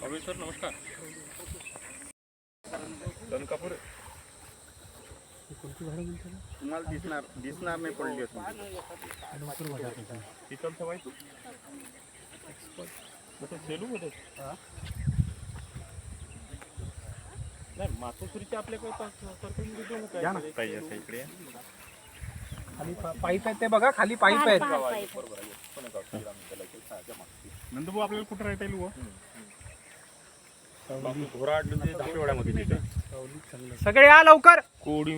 Sir नमस्कार. कनकापूर तुम्हाला दिसणार दिसणार नाही पडली तिथलचं माहिती तसं सेलू मध्ये नाही मातोश्रीचे आपल्याकडे असं इकडे. खाली पाईप आहेत ते बघा खाली पाईप आहेत. नंदभाऊ आपल्याला कुठं राहता येईल बुवा? घोराडलं ते धापेवाड्यामध्ये तिथे सगळे या लवकर. कोडी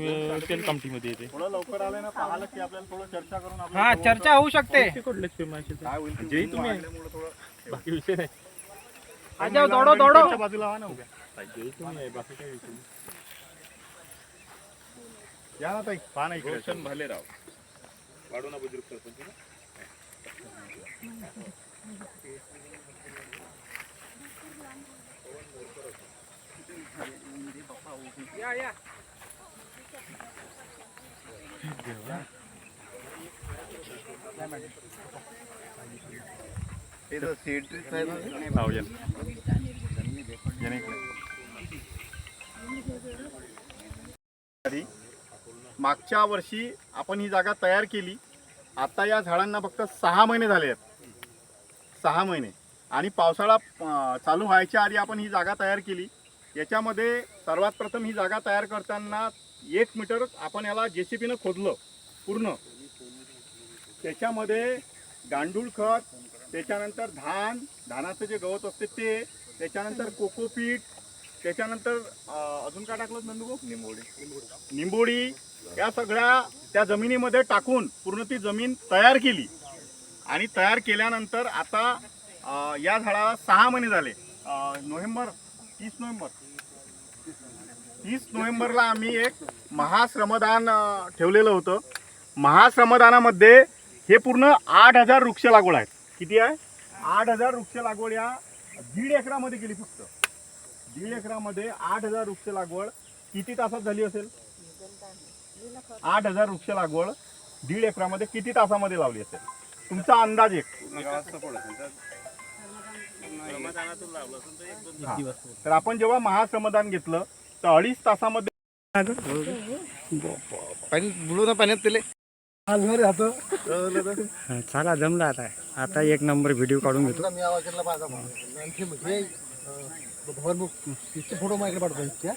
तेल कामठीमध्ये येते. थोडं लवकर आलं ना पाहिलं की आपल्याला थोडं चर्चा करून हा चर्चा होऊ शकते. जेही तुम्ही बाकी विषय नाही. आ जाओ दौडो दौडो. इकडच्या बाजूला ना उभ्या. जेही तुम्ही आहे बाकी काही विषय नाही. या ना ताई पहा ना इकडे. रोशन भालेराव. वाढवणा बुजुर्ग सरपंच. ना मागच्या वर्षी आपण ही जागा तयार केली. आता या झाडांना फक्त सहा महिने झाले आहेत. सहा महिने. आणि पावसाळा चालू व्हायच्या आधी आपण ही जागा तयार केली. याच्यामध्ये सर्वात प्रथम ही जागा तयार करताना एक मीटर आपण याला जे सी पीनं खोदलं पूर्ण. त्याच्यामध्ये गांडूळ खत त्याच्यानंतर धान धानाचं जे गवत असते ते त्याच्यानंतर कोकोपीट त्याच्यानंतर अजून काय टाकलं नंदू निंबोडी. निंबोडी. या सगळ्या त्या जमिनीमध्ये टाकून पूर्ण ती जमीन तयार केली. आणि तयार केल्यानंतर आता या झाडाला सहा महिने झाले. नोव्हेंबर तीस नोव्हेंबर. तीस नोव्हेंबरला आम्ही एक महाश्रमदान ठेवलेलं होतं. महाश्रमदानामध्ये हे पूर्ण आठ हजार वृक्ष लागवड आहेत. किती आहे? आठ हजार वृक्ष लागवड या दीड एकरामध्ये केली फक्त. दीड एकरामध्ये आठ हजार वृक्ष लागवड किती तासात झाली असेल? आठ हजार वृक्ष लागवड दीड एकरामध्ये किती तासामध्ये लावली असेल? तुमचा अंदाज एक. तर आपण जेव्हा महाश्रमदान घेतलं तर अडीच तासामध्ये पाणी बुडू ना पाण्यात त्याले. चला जमला आता. आता एक नंबर व्हिडिओ काढून घेतो. फोटो माझ्याकडे पाठवायचे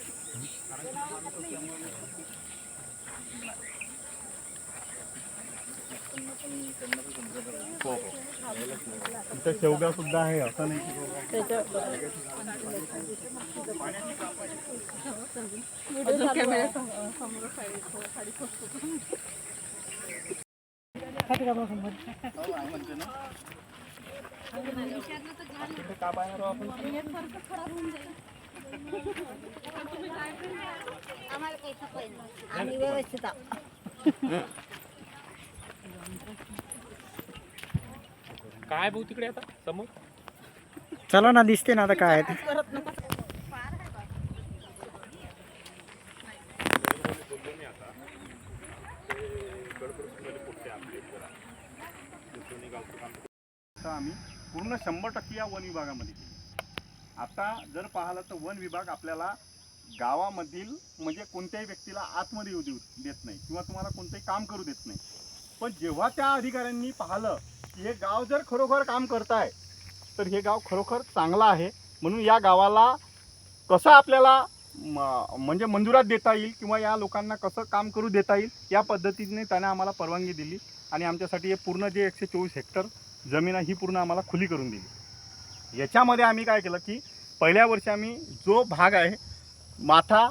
शेवगा सुद्धा आहे असं नाही की आम्हाला काही थकवाय नाही. आम्ही व्यवस्थित काय भाऊ तिकडे आता? समोर? चला ना दिसते ना आता काय आहे ते. आम्ही पूर्ण शंभर टक्के या वन विभागामध्ये केली आता जर पाहिलं तर वन विभाग आपल्याला गावामधील म्हणजे कोणत्याही व्यक्तीला आतमध्ये येऊ देऊ देत नाही किंवा तुम्हाला कोणतंही काम करू देत नाही. पण जेव्हा त्या अधिकाऱ्यांनी पाहिलं की हे गाव जर खरोखर काम करताय तर हे गाव खरोखर चांगलं आहे. म्हणून या गावाला कसं आपल्याला म्हणजे मंजुरात देता येईल किंवा या लोकांना कसं काम करू देता येईल या पद्धतीने त्याने आम्हाला परवानगी दिली आणि आमच्यासाठी हे पूर्ण जे एकशे चोवीस हेक्टर जमीन आहे ही पूर्ण आम्हाला खुली करून दिली. याच्यामध्ये आम्ही काय केलं की पहिल्या वर्षी आम्ही जो भाग आहे माथा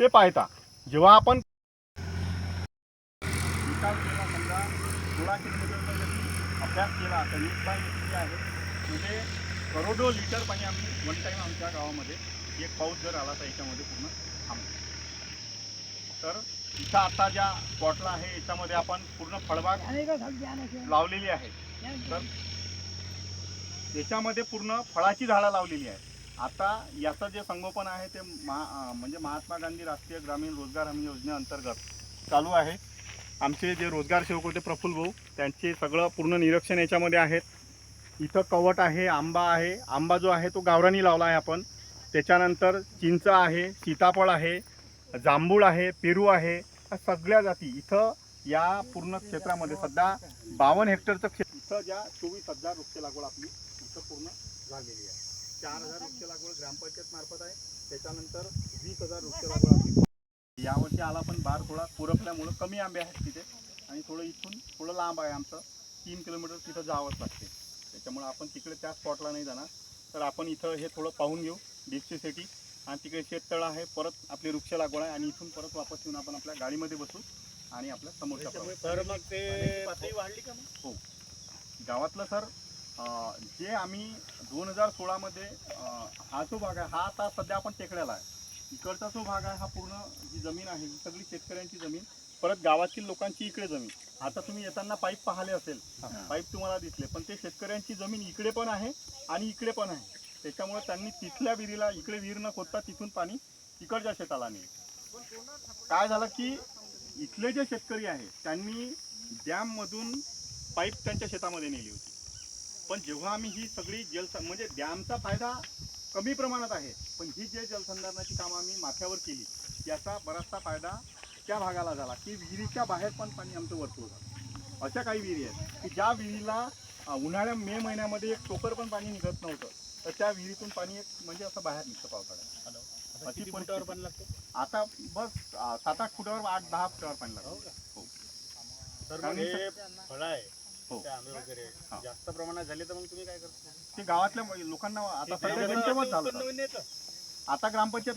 ते पायता जेव्हा आपण सोळा किलोमीटरचा जरी अभ्यास केला तर एक बाय आहे म्हणजे करोडो लिटर पाणी आम्ही वन टाईम आमच्या गावामध्ये एक पाऊस जर आला तर याच्यामध्ये पूर्ण थांबतो तर इथं आता ज्या स्पॉटला आहे याच्यामध्ये आपण पूर्ण फळबाग लावलेली आहे. तर याच्यामध्ये पूर्ण फळाची झाडं लावलेली आहे आता याचं जे संगोपन आहे ते महा म्हणजे महात्मा गांधी राष्ट्रीय ग्रामीण रोजगार हमी योजनेअंतर्गत चालू आहे. आमचे जे रोजगार सेवक होते प्रफुल्ल भाऊ त्यांचे सगळं पूर्ण निरीक्षण याच्यामध्ये आहेत. इथं कवट आहे आंबा आहे. आंबा जो आहे तो गावरानी लावला आहे आपण. त्याच्यानंतर चिंच आहे सीताफळ आहे जांभूळ आहे पेरू आहे. या सगळ्या जाती इथं या पूर्ण क्षेत्रामध्ये सध्या बावन्न हेक्टरचं क्षेत्र इथं ज्या चोवीस हजार वृक्ष लागवड आपली इथं पूर्ण झालेली आहे. चार हजार वृक्ष लागवड ग्रामपंचायत मार्फत आहे. त्याच्यानंतर वीस हजार वृक्ष लागवड आपली यावर्षी आला पण बार थोडा पुरपल्यामुळं कमी आंबे आहेत तिथे. आणि थोडं इथून थोडं लांब आहे आमचं. तीन किलोमीटर तिथं जावंच लागते. त्याच्यामुळं आपण तिकडे त्या स्पॉटला नाही जाणार. तर आपण इथं हे थोडं पाहून घेऊ डिस्कसाठी आणि तिकडे शेततळ आहे. परत आपली वृक्ष लागवड आहे. आणि इथून परत वापस येऊन आपण आपल्या गाडीमध्ये बसू आणि आपल्या प्रवास- तर मग ते पातळी वाढली का मग? हो. गावातलं सर जे आम्ही दोन हजार सोळामध्ये हा जो भाग आहे हा आता सध्या आपण टेकड्याला आहे. इकडचा जो भाग आहे हा पूर्ण जी जमीन आहे ही सगळी शेतकऱ्यांची जमीन. परत गावातील लोकांची इकडे जमीन. आता तुम्ही येताना पाईप पाहिले असेल पाईप तुम्हाला दिसले पण ते शेतकऱ्यांची जमीन इकडे पण आहे आणि इकडे पण आहे. त्याच्यामुळे त्यांनी तिथल्या विहिरीला इकडे विहीर न खोदता तिथून पाणी इकडच्या शेताला नेले. काय झालं की इथले जे शेतकरी आहे त्यांनी डॅममधून पाईप त्यांच्या शेतामध्ये नेली होती. पण जेव्हा आम्ही ही सगळी जल म्हणजे डॅमचा फायदा कमी प्रमाणात आहे. पण ही जे जलसंधारणाची कामं आम्ही माथ्यावर केली याचा बराचसा फायदा त्या भागाला झाला की विहिरीच्या बाहेर पण पाणी आमचं वरतो झालं अशा काही विहिरी आहेत की ज्या विहिरीला उन्हाळ्या मे महिन्यामध्ये एक टोकर पण पाणी निघत नव्हतं तर त्या विहिरीतून पाणी एक म्हणजे असं बाहेर निघतं पावसाळ्यात. आता अशी. फुटावर पण लागते? आता बस सात आठ फुटावर आठ दहा फुटावर पाणी लागतं. हो तर कारण मग हे फळ आहे. हो. ते आंबे वगैरे हा. जास्त प्रमाणात झाले तर मग तुम्ही काय करता ते गावातल्या लोकांना आता सध्या जनतेवर झालं उत्पन्न नेतं. आता ग्रामपंचायत